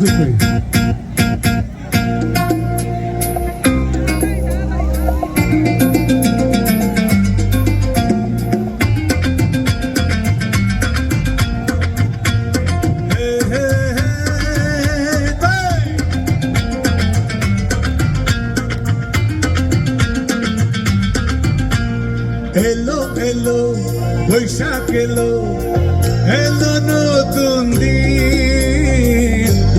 good for you. Hey, hey, hey, hey. এলো এলো বৈশাখ এলো এলো নতুন দিন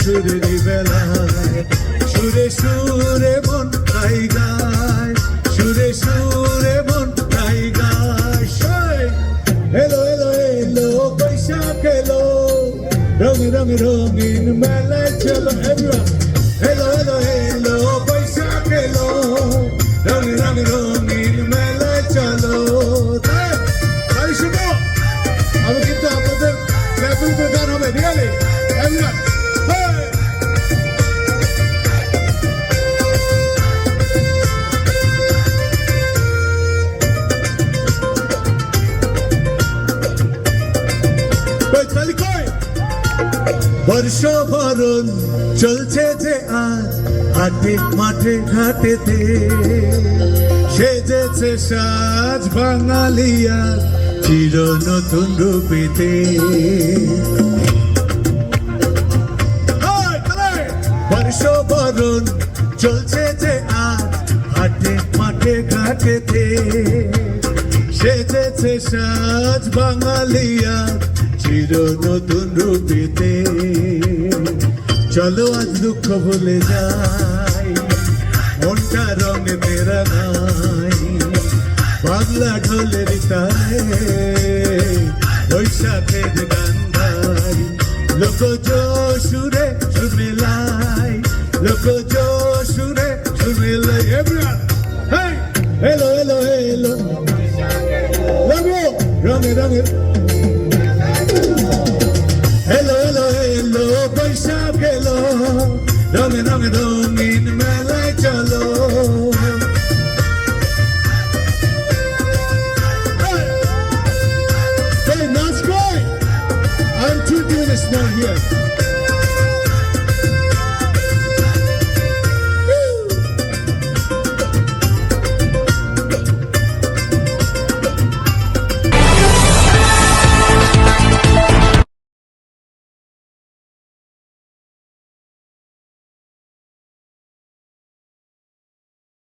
সুরের বেলায়, সুরে সুরে মন তাই গায়, সুরে সুরে মন তাই গায়। এলো এলো এলো, বৈশাখ এলো। রঙে রঙে, রঙিন মেলায় চলো এলো এলো এলো, বৈশাখ এলো। রঙে রঙে, রঙিন মেলায় চলো। তাই শুনো, আমি কিন্তু আপনাদের লেভেল গান হবে, রিয়ালি, everyone hey! কই তালি কই বর্ষ বরণ চলছে যে আজ হাটে মাঠে ঘাটেতে সেজেছে সাজ বাঙালিয়া চির নতুন রূপেতে বরণ চলছে যে আজ হাটে মাঠে ঘাটেতে সেজেছে সাজ বাঙালিয়া চির নতুন রূপেতে। চলো আজ দুঃখ ভুলে যাই, মনটা রঙে মেরা নাই। বাংলা ঢোলের তালে বৈশাখের গান গাই। লোক সুরে look at Joe Shure, Shure, everyone. Hey, hello, hello, hello. Logo, rang it, rang it. Hello, hello, hello, paisa gelo. Rang it, rang it, rangin melai chalo. Hey, nice guy. I'm too doing this now here.